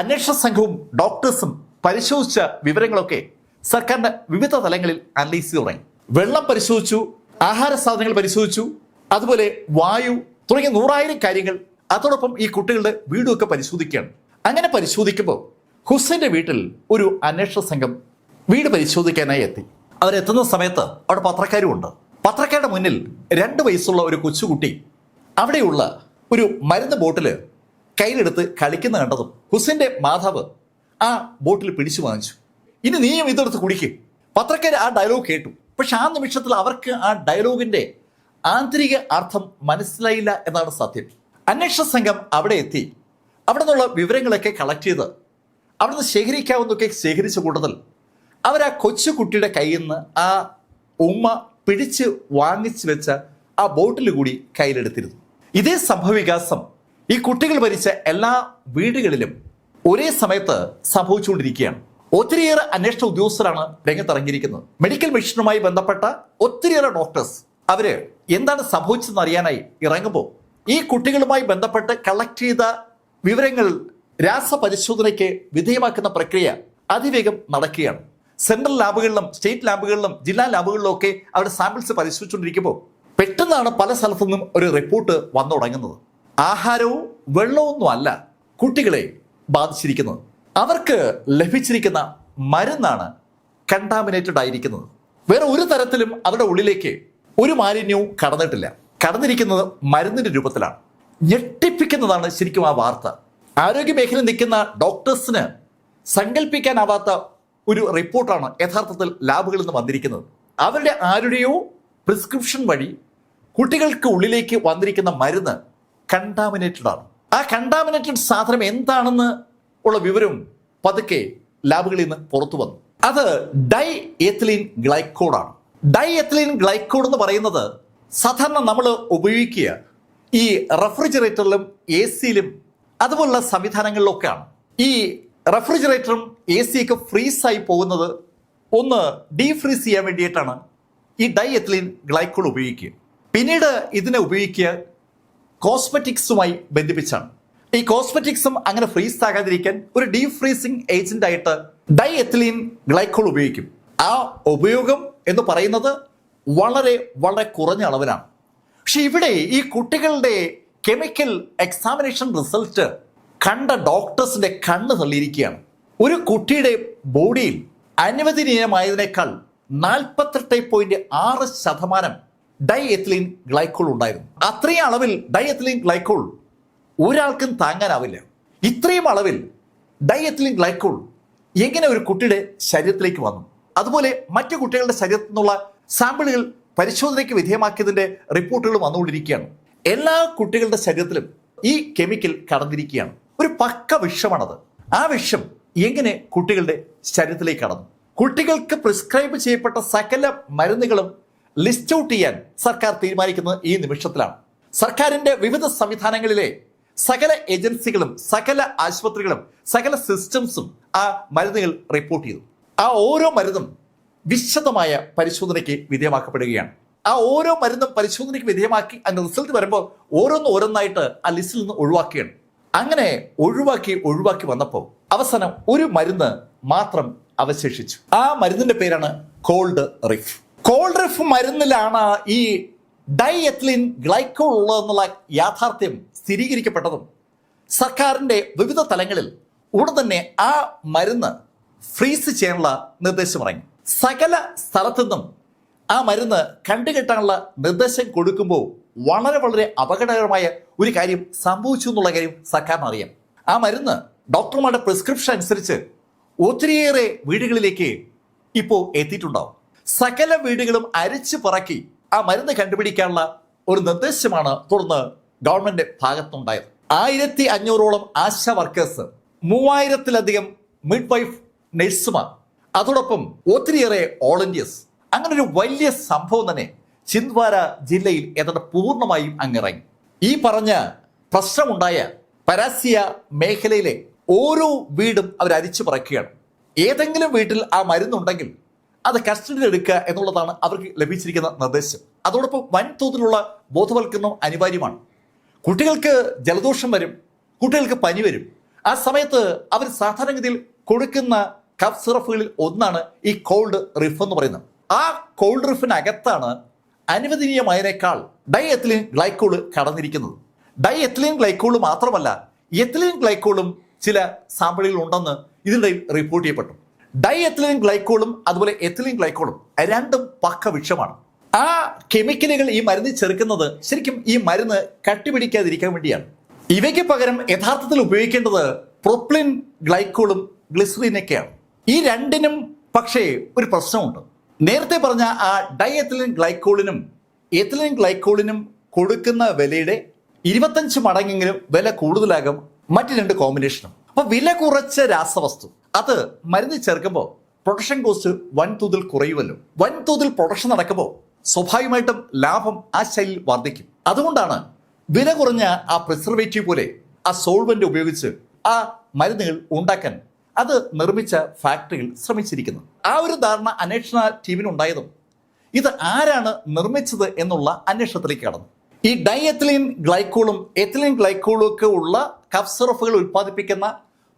[SPEAKER 1] അന്വേഷണ സംഘവും ഡോക്ടേഴ്സും പരിശോധിച്ച വിവരങ്ങളൊക്കെ സർക്കാരിന്റെ വിവിധ തലങ്ങളിൽ അനലൈസ് തുടങ്ങി. വെള്ളം പരിശോധിച്ചു ആഹാര സാധനങ്ങൾ പരിശോധിച്ചു അതുപോലെ വായു തുടങ്ങിയ നൂറായിരം കാര്യങ്ങൾ അതോടൊപ്പം ഈ കുട്ടികളുടെ വീടുമൊക്കെ പരിശോധിക്കുകയാണ്. അങ്ങനെ പരിശോധിക്കുമ്പോൾ ഹുസൈന്റെ വീട്ടിൽ ഒരു അന്വേഷണ സംഘം വീട് പരിശോധിക്കാനായി എത്തി. അവരെത്തുന്ന സമയത്ത് അവിടെ പത്രക്കാരും ഉണ്ട് പത്രക്കാരുടെ മുന്നിൽ രണ്ട് വയസ്സുള്ള ഒരു കൊച്ചുകുട്ടി അവിടെയുള്ള ഒരു മരുന്ന് ബോട്ടിൽ കയ്യിലെടുത്ത് കളിക്കുന്ന കണ്ടതും ഹുസൈന്റെ മാതാവ് ആ ബോട്ടിൽ പിടിച്ചു വാങ്ങിച്ചു. ഇനി നീയും ഇതെടുത്ത് കുടിക്കും. പത്രക്കാർ ആ ഡയലോഗ് കേട്ടു. പക്ഷെ ആ നിമിഷത്തിൽ അവർക്ക് ആ ഡയലോഗിന്റെ ആന്തരിക അർത്ഥം മനസ്സിലായില്ല എന്നാണ് സത്യം. അന്വേഷണ സംഘം അവിടെ എത്തി. അവിടെ നിന്നുള്ള വിവരങ്ങളൊക്കെ കളക്ട് ചെയ്ത് അവിടെ നിന്ന് ശേഖരിക്കാവുന്നൊക്കെ ശേഖരിച്ച കൂട്ടത്തിൽ അവർ ആ കൊച്ചു കുട്ടിയുടെ കയ്യിൽ നിന്ന് ആ ഉമ്മ പിടിച്ച് വാങ്ങിച്ചു വെച്ച ആ ബോട്ടിൽ കൂടി കയ്യിലെടുത്തിരുന്നു. ഇതേ സംഭവവികാസം ഈ കുട്ടികൾ ഭരിച്ച എല്ലാ വീടുകളിലും ഒരേ സമയത്ത് സംഭവിച്ചുകൊണ്ടിരിക്കുകയാണ്. ഒത്തിരിയേറെ അന്വേഷണ ഉദ്യോഗസ്ഥരാണ് രംഗത്തിറങ്ങിയിരിക്കുന്നത്. മെഡിക്കൽ മിഷനുമായി ബന്ധപ്പെട്ട ഒത്തിരിയേറെ ഡോക്ടേഴ്സ് അവർ എന്താണ് സംഭവിച്ചതെന്ന് അറിയാനായി ഇറങ്ങുമ്പോൾ ഈ കുട്ടികളുമായി ബന്ധപ്പെട്ട് കളക്ട് ചെയ്ത വിവരങ്ങൾ രാസപരിശോധനയ്ക്ക് വിധേയമാക്കുന്ന പ്രക്രിയ അതിവേഗം നടക്കുകയാണ്. സെൻട്രൽ ലാബുകളിലും സ്റ്റേറ്റ് ലാബുകളിലും ജില്ലാ ലാബുകളിലും ഒക്കെ അവരുടെ സാമ്പിൾസ് പരിശോധിച്ചുകൊണ്ടിരിക്കുമ്പോൾ പെട്ടെന്നാണ് പല സ്ഥലത്തു നിന്നും ഒരു റിപ്പോർട്ട് വന്നു തുടങ്ങുന്നത്. ആഹാരവും വെള്ളമൊന്നും അല്ല കുട്ടികളെ ബാധിച്ചിരിക്കുന്നത്. അവർക്ക് ലഭിച്ചിരിക്കുന്ന മരുന്നാണ് കണ്ടാമിനേറ്റഡ് ആയിരിക്കുന്നത്. വേറെ ഒരു തരത്തിലും അവരുടെ ഉള്ളിലേക്ക് ഒരു മാലിന്യവും കടന്നിട്ടില്ല. കടന്നിരിക്കുന്നത് മരുന്നിന്റെ രൂപത്തിലാണ്. ഞെട്ടിപ്പിക്കുന്നതാണ് ശരിക്കും ആ വാർത്ത. ആരോഗ്യ മേഖലയിൽ നിൽക്കുന്ന ഡോക്ടേഴ്സിന് സങ്കല്പിക്കാനാവാത്ത ഒരു റിപ്പോർട്ടാണ് യഥാർത്ഥത്തിൽ ലാബുകളിൽ നിന്ന് വന്നിരിക്കുന്നത്. അവരുടെ ആരുടെയോ പ്രിസ്ക്രിപ്ഷൻ വഴി കുട്ടികൾക്ക് ഉള്ളിലേക്ക് വന്നിരിക്കുന്ന മരുന്ന് കണ്ടാമിനേറ്റഡ് ആണ്. ആ കണ്ടാമിനേറ്റഡ് സാധനം എന്താണെന്ന് ഉള്ള വിവരം പതുക്കെ ലാബുകളിൽ നിന്ന് പുറത്തു വന്നു. അത് ഡൈ എത്തിലീൻ ഗ്ലൈക്കോഡാണ് ഡൈ എത്തിലീൻ ഗ്ലൈക്കോഡ് എന്ന് പറയുന്നത് സാധാരണ നമ്മൾ ഉപയോഗിക്കുക. ഈ റെഫ്രിജറേറ്ററിലും എ സിയിലും അതുപോലുള്ള സംവിധാനങ്ങളിലൊക്കെയാണ്. ഈ റെഫ്രിജറേറ്ററും എ സിയൊക്കെ ഫ്രീസായി പോകുന്നത് ഒന്ന് ഡീഫ്രീസ് ചെയ്യാൻ വേണ്ടിയിട്ടാണ് ഈ ഡൈ എത്തിലീൻ ഗ്ലൈക്കോഡ് ഉപയോഗിക്കുക. പിന്നീട് ഇതിനെ ഉപയോഗിക്കുക കോസ്മെറ്റിക്സുമായി ബന്ധിപ്പിച്ചാണ്. ഈ കോസ്മെറ്റിക്സും അങ്ങനെ ഫ്രീസ് ആകാതിരിക്കാൻ ഒരു ഡീഫ്രീസിംഗ് ഫ്രീസിംഗ് ഏജന്റ് ആയിട്ട് ഡൈ എത്ലീൻ ഗ്ലൈക്കോൾ ഉപയോഗിക്കും. ആ ഉപയോഗം എന്ന് പറയുന്നത് വളരെ വളരെ കുറഞ്ഞ അളവിലാണ്. പക്ഷെ ഇവിടെ ഈ കുട്ടികളുടെ കെമിക്കൽ എക്സാമിനേഷൻ റിസൾട്ട് കണ്ട ഡോക്ടേഴ്സിന്റെ കണ്ണ് തള്ളിയിരിക്കുകയാണ്. ഒരു കുട്ടിയുടെ ബോഡിയിൽ അനുവദനീയമായതിനേക്കാൾ നാൽപ്പത്തെട്ട് പോയിന്റ് ആറ് ശതമാനം ഡൈ എത്ലീൻ ഗ്ലൈക്കോൾ ഉണ്ടായിരുന്നു. അത്രയും അളവിൽ ഡൈ എത്ലീൻ ഗ്ലൈക്കോൾ ഒരാൾക്കും താങ്ങാനാവില്ല. ഇത്രയും അളവിൽ ഡൈ എത്ലീൻ ഗ്ലൈക്കോൾ എങ്ങനെ ഒരു കുട്ടിയുടെ ശരീരത്തിലേക്ക് വന്നു? അതുപോലെ മറ്റു കുട്ടികളുടെ ശരീരത്തിൽ നിന്നുള്ള സാമ്പിളുകൾ പരിശോധനയ്ക്ക് വിധേയമാക്കിയതിന്റെ റിപ്പോർട്ടുകൾ വന്നുകൊണ്ടിരിക്കുകയാണ്. എല്ലാ കുട്ടികളുടെ ശരീരത്തിലും ഈ കെമിക്കൽ കടന്നിരിക്കുകയാണ്. ഒരു പക്ക വിഷമാണത്. ആ വിഷം എങ്ങനെ കുട്ടികളുടെ ശരീരത്തിലേക്ക് കടന്നു? കുട്ടികൾക്ക് പ്രിസ്ക്രൈബ് ചെയ്യപ്പെട്ട സകല മരുന്നുകളും ലിസ്റ്റ് ഔട്ട് ചെയ്യാൻ സർക്കാർ തീരുമാനിക്കുന്നത് ഈ നിമിഷത്തിലാണ്. സർക്കാരിന്റെ വിവിധ സംവിധാനങ്ങളിലെ സകല ഏജൻസികളും സകല ആശുപത്രികളും സകല സിസ്റ്റംസും ആ മരുന്നുകൾ റിപ്പോർട്ട് ചെയ്തു. ആ ഓരോ മരുന്നും വിശദമായ പരിശോധനയ്ക്ക് വിധേയമാക്കപ്പെടുകയാണ്. ആ ഓരോ മരുന്നും പരിശോധനയ്ക്ക് വിധേയമാക്കി അതിന്റെ റിസൾട്ട് വരുമ്പോൾ ഓരോന്ന് ഓരോന്നായിട്ട് ആ ലിസ്റ്റിൽ നിന്ന് ഒഴിവാക്കുകയാണ്. അങ്ങനെ ഒഴിവാക്കി ഒഴിവാക്കി വന്നപ്പോൾ അവസാനം ഒരു മരുന്ന് മാത്രം അവശേഷിച്ചു. ആ മരുന്നിന്റെ പേരാണ് കോൾഡ് റിഫ്. കോൾഡ് റിഫ് മരുന്നിലാണ് ഈ ഡൈ എത്ലിൻ ഗ്ലൈക്കോൾ ഉള്ളതെന്നുള്ള യാഥാർത്ഥ്യം സ്ഥിരീകരിക്കപ്പെട്ടതും സർക്കാരിന്റെ വിവിധ തലങ്ങളിൽ ഉടൻ തന്നെ ആ മരുന്ന് ഫ്രീസ് ചെയ്യാനുള്ള നിർദ്ദേശം ഇറങ്ങി. സകല സ്ഥലത്തു നിന്നും ആ മരുന്ന് കണ്ടുകെട്ടാനുള്ള നിർദ്ദേശം കൊടുക്കുമ്പോൾ വളരെ വളരെ അപകടകരമായ ഒരു കാര്യം സംഭവിച്ചു എന്നുള്ള കാര്യം സർക്കാരിന് അറിയാം. ആ മരുന്ന് ഡോക്ടർമാരുടെ പ്രിസ്ക്രിപ്ഷൻ അനുസരിച്ച് ഒത്തിരിയേറെ വീടുകളിലേക്ക് ഇപ്പോൾ എത്തിയിട്ടുണ്ടാവും. സകല വീടുകളും അരിച്ചു പറക്കി ആ മരുന്ന് കണ്ടുപിടിക്കാനുള്ള ഒരു നിർദ്ദേശമാണ് തുടർന്ന് ഗവൺമെന്റ് ഭാഗത്തുണ്ടായത് ആയിരത്തി അഞ്ഞൂറോളം ആശാ വർക്കേഴ്സ് മൂവായിരത്തിലധികം മിഡ് വൈഫ് നഴ്സുമാർ അതോടൊപ്പം ഒത്തിരിയേറെ വോളണ്ടിയേഴ്സ്. അങ്ങനെ ഒരു വലിയ സംഭവം തന്നെ ചിന്ദ്വാര ജില്ലയിൽ ഏതാണ്ട് പൂർണമായും അങ്ങിറങ്ങി. ഈ പറഞ്ഞ പ്രശ്നമുണ്ടായ പരാസിയ മേഖലയിലെ ഓരോ വീടും അവർ അരിച്ചു പറക്കുകയാണ്. ഏതെങ്കിലും വീട്ടിൽ ആ മരുന്നുണ്ടെങ്കിൽ അത് കസ്റ്റഡിയിൽ എടുക്കുക എന്നുള്ളതാണ് അവർക്ക് ലഭിച്ചിരിക്കുന്ന നിർദ്ദേശം. അതോടൊപ്പം വൻതോതിലുള്ള ബോധവൽക്കരണം അനിവാര്യമാണ്. കുട്ടികൾക്ക് ജലദോഷം വരും കുട്ടികൾക്ക് പനി വരും. ആ സമയത്ത് അവർ സാധാരണഗതിയിൽ കൊടുക്കുന്ന കഫ് സിറപ്പുകളിൽ ഒന്നാണ് ഈ കോൾഡ് റിഫ് എന്ന് പറയുന്നത്. ആ കോൾഡ് റിഫിനകത്താണ് അനുവദനീയമായതിനേക്കാൾ ഡൈ എത്തിലിൻ ഗ്ലൈക്കോൾ കടന്നിരിക്കുന്നത്. ഡൈ എത്തിലിൻ ഗ്ലൈക്കോൾ മാത്രമല്ല എത്തിലിൻ ഗ്ലൈക്കോളും ചില സാമ്പിളുകൾ ഉണ്ടെന്ന് ഇതിനിടയിൽ റിപ്പോർട്ട് ചെയ്യപ്പെട്ടു. ഡൈ എത്തിലിൻ ഗ്ലൈക്കോളും അതുപോലെ എത്തിലിൻ ഗ്ലൈക്കോളും രണ്ടും പക്ക വിഷമാണ് ആ കെമിക്കലുകൾ ഈ മരുന്ന് ചെറുക്കുന്നത് ശരിക്കും ഈ മരുന്ന് കട്ടിപിടിക്കാതിരിക്കാൻ വേണ്ടിയാണ്. ഇവയ്ക്ക് പകരം യഥാർത്ഥത്തിൽ ഉപയോഗിക്കേണ്ടത് പ്രൊപ്ലിൻ ഗ്ലൈക്കോളും ഗ്ലിസറിനൊക്കെയാണ് ഈ രണ്ടിനും പക്ഷേ ഒരു പ്രശ്നമുണ്ട്. നേരത്തെ പറഞ്ഞ ആ ഡൈഎത്തിലിൻ ഗ്ലൈക്കോളിനും എത്തിലിൻ ഗ്ലൈക്കോളിനും കൊടുക്കുന്ന വിലയുടെ ഇരുപത്തഞ്ച് മടങ്ങെങ്കിലും വില കൂടുതലാകും മറ്റു രണ്ട് കോമ്പിനേഷനും അപ്പൊ വില കുറച്ച രാസവസ്തു അത് മരുന്ന് ചേർക്കുമ്പോൾ പ്രൊഡക്ഷൻ കോസ്റ്റ് വൻതോതിൽ കുറയുമല്ലോ. വൻതോതിൽ പ്രൊഡക്ഷൻ നടക്കുമ്പോൾ സ്വാഭാവികമായിട്ടും ലാഭം ആ ശൈലിയിൽ വർദ്ധിക്കും. അതുകൊണ്ടാണ് വില കുറഞ്ഞ ആ പ്രിസർവേറ്റീവ് പോലെ ആ സോൾവെന്റ് ഉപയോഗിച്ച് ആ മരുന്നുകൾ ഉണ്ടാക്കാൻ അത് നിർമ്മിച്ച ഫാക്ടറിയിൽ ശ്രമിച്ചിരിക്കുന്നു. ആ ഒരു ധാരണ അന്വേഷണ ടീമിനുണ്ടായതും ഇത് ആരാണ് നിർമ്മിച്ചത് എന്നുള്ള അന്വേഷണത്തിലേക്ക് കടന്നു. ഈ ഡൈ ഡൈഎത്തിലിൻ ഗ്ലൈക്കോളും എഥിലിൻ ഗ്ലൈക്കോളും ഒക്കെ ഉള്ള കഫ് സിറഫുകൾ ഉൽപ്പാദിപ്പിക്കുന്ന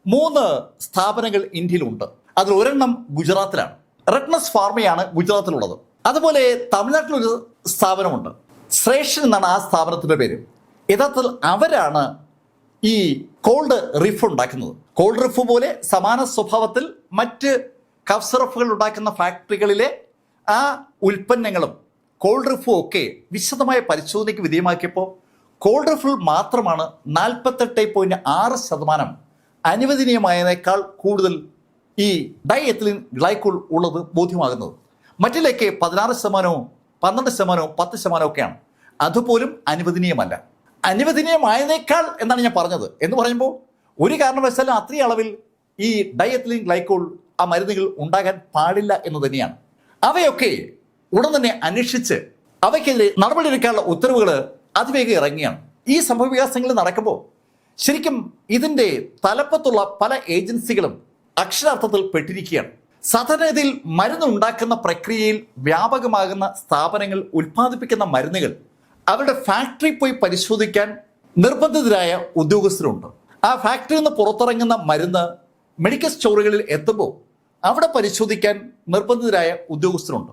[SPEAKER 1] മൂന്ന് സ്ഥാപനങ്ങൾ ഇന്ത്യയിലുണ്ട്. അതിൽ ഒരെണ്ണം ഗുജറാത്തിലാണ്. റെഡ്നസ് ഫാർമയാണ് ഗുജറാത്തിലുള്ളത്. അതുപോലെ തമിഴ്നാട്ടിലൊരു സ്ഥാപനമുണ്ട്. ശ്രേഷൻ എന്നാണ് ആ സ്ഥാപനത്തിന്റെ പേര്. യഥാർത്ഥത്തിൽ അവരാണ് ഈ കോൾഡ് റിഫ് ഉണ്ടാക്കുന്നത്. കോൾഡ് റിഫ് പോലെ സമാന സ്വഭാവത്തിൽ മറ്റ് കഫ് സിറപ്പുകൾ ഉണ്ടാക്കുന്ന ഫാക്ടറികളിലെ ആ ഉൽപ്പന്നങ്ങളും കോൾഡ് റിഫും ഒക്കെ വിശദമായ പരിശോധനയ്ക്ക് വിധേയമാക്കിയപ്പോൾ കോൾഡ് റിഫിൽ മാത്രമാണ് നാൽപ്പത്തെട്ട് പോയിന്റ് ആറ് ശതമാനം അനുവദനീയമായതിനേക്കാൾ കൂടുതൽ ഈ ഡൈ എത്തിലിൻ ഗ്ലൈക്കോൾ ഉള്ളത് ബോധ്യമാകുന്നത്. മറ്റിലേക്ക് പതിനാറ് ശതമാനവും പന്ത്രണ്ട് ശതമാനവും പത്ത് ശതമാനവും ഒക്കെയാണ്. അതുപോലും അനുവദനീയമല്ല. അനുവദനീയമായതിനേക്കാൾ എന്നാണ് ഞാൻ പറഞ്ഞത്. എന്ന് പറയുമ്പോൾ ഒരു കാരണവശാലും അത്രയും അളവിൽ ഈ ഡയത്തിലിൻ ഗ്ലൈക്കോൾ ആ മരുന്നുകൾ ഉണ്ടാകാൻ പാടില്ല എന്ന് തന്നെയാണ്. അവയൊക്കെ ഉടൻ തന്നെ അന്വേഷിച്ച് അവയ്ക്കെതിരെ നടപടിയെടുക്കാനുള്ള ഉത്തരവുകൾ അതിവേഗം ഇറങ്ങിയാണ് ഈ സംഭവ വികാസങ്ങൾ നടക്കുമ്പോൾ ശരിക്കും ഇതിന്റെ തലപ്പത്തുള്ള പല ഏജൻസികളും അക്ഷരാർത്ഥത്തിൽ പെട്ടിരിക്കുകയാണ്. സാധാരണഗതിയിൽ മരുന്ന് ഉണ്ടാക്കുന്ന പ്രക്രിയയിൽ വ്യാപകമാകുന്ന സ്ഥാപനങ്ങൾ ഉൽപ്പാദിപ്പിക്കുന്ന മരുന്നുകൾ അവരുടെ ഫാക്ടറി പോയി പരിശോധിക്കാൻ നിർബന്ധിതരായ ഉദ്യോഗസ്ഥരുണ്ട്. ആ ഫാക്ടറിയിൽ നിന്ന് പുറത്തിറങ്ങുന്ന മരുന്ന് മെഡിക്കൽ സ്റ്റോറുകളിൽ എത്തുമ്പോൾ അവിടെ പരിശോധിക്കാൻ നിർബന്ധിതരായ ഉദ്യോഗസ്ഥരുണ്ട്.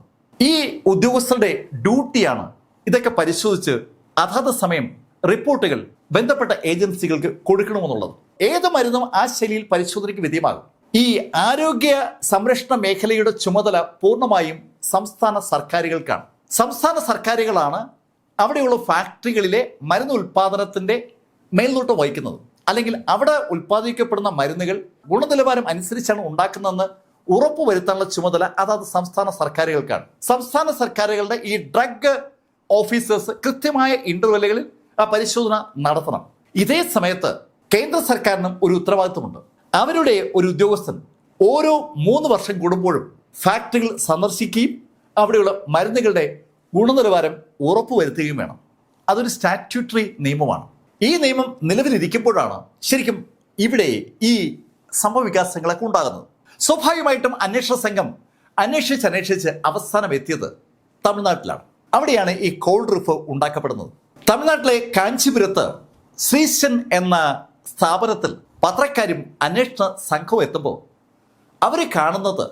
[SPEAKER 1] ഈ ഉദ്യോഗസ്ഥരുടെ ഡ്യൂട്ടിയാണ് ഇതൊക്കെ പരിശോധിച്ച് അതാത് സമയം റിപ്പോർട്ടുകൾ ബന്ധപ്പെട്ട ഏജൻസികൾക്ക് കൊടുക്കണമെന്നുള്ളത്. ഏത് മരുന്നും ആ ശൈലിയിൽ പരിശോധനയ്ക്ക് വിധേയമാകും. ഈ ആരോഗ്യ സംരക്ഷണ മേഖലയുടെ ചുമതല പൂർണമായും സംസ്ഥാന സർക്കാരുകൾക്കാണ്. സംസ്ഥാന സർക്കാരുകളാണ് അവിടെയുള്ള ഫാക്ടറികളിലെ മരുന്ന് ഉൽപാദനത്തിന്റെ മേൽനോട്ടം വഹിക്കുന്നത്. അല്ലെങ്കിൽ അവിടെ ഉൽപ്പാദിപ്പിക്കപ്പെടുന്ന മരുന്നുകൾ ഗുണനിലവാരം അനുസരിച്ചാണ് ഉണ്ടാക്കുന്നതെന്ന് ഉറപ്പുവരുത്താനുള്ള ചുമതല അതാത് സംസ്ഥാന സർക്കാരുകൾക്കാണ്. സംസ്ഥാന സർക്കാരുകളുടെ ഈ ഡ്രഗ് ഓഫീസേഴ്സ് കൃത്യമായ ഇന്റർവെല്ലുകളിൽ ആ പരിശോധന നടത്തണം. ഇതേ സമയത്ത് കേന്ദ്ര സർക്കാരിനും ഒരു ഉത്തരവാദിത്വമുണ്ട്. അവരുടെ ഒരു ഉദ്യോഗസ്ഥൻ ഓരോ മൂന്ന് വർഷം കൂടുമ്പോഴും ഫാക്ടറികൾ സന്ദർശിക്കുകയും അവിടെയുള്ള മരുന്നുകളുടെ ഗുണനിലവാരം ഉറപ്പുവരുത്തുകയും വേണം. അതൊരു സ്റ്റാറ്റ്യൂട്ടറി നിയമമാണ്. ഈ നിയമം നിലവിലിരിക്കുമ്പോഴാണ് ശരിക്കും ഇവിടെ ഈ സംഭവവികാസങ്ങളൊക്കെ ഉണ്ടാകുന്നത്. സ്വാഭാവികമായിട്ടും അന്വേഷണ സംഘം അന്വേഷിച്ച് അന്വേഷിച്ച് അവസാനം എത്തിയത് തമിഴ്നാട്ടിലാണ്. അവിടെയാണ് ഈ കോൾഡ് റിഫ് ഉണ്ടാക്കപ്പെടുന്നത്. തമിഴ്നാട്ടിലെ കാഞ്ചിപുരത്ത് ശ്രീശൻ എന്ന സ്ഥാപനത്തിൽ പത്രക്കാരും അന്വേഷണ സംഘവും എത്തുമ്പോൾ അവർ കാണുന്നത്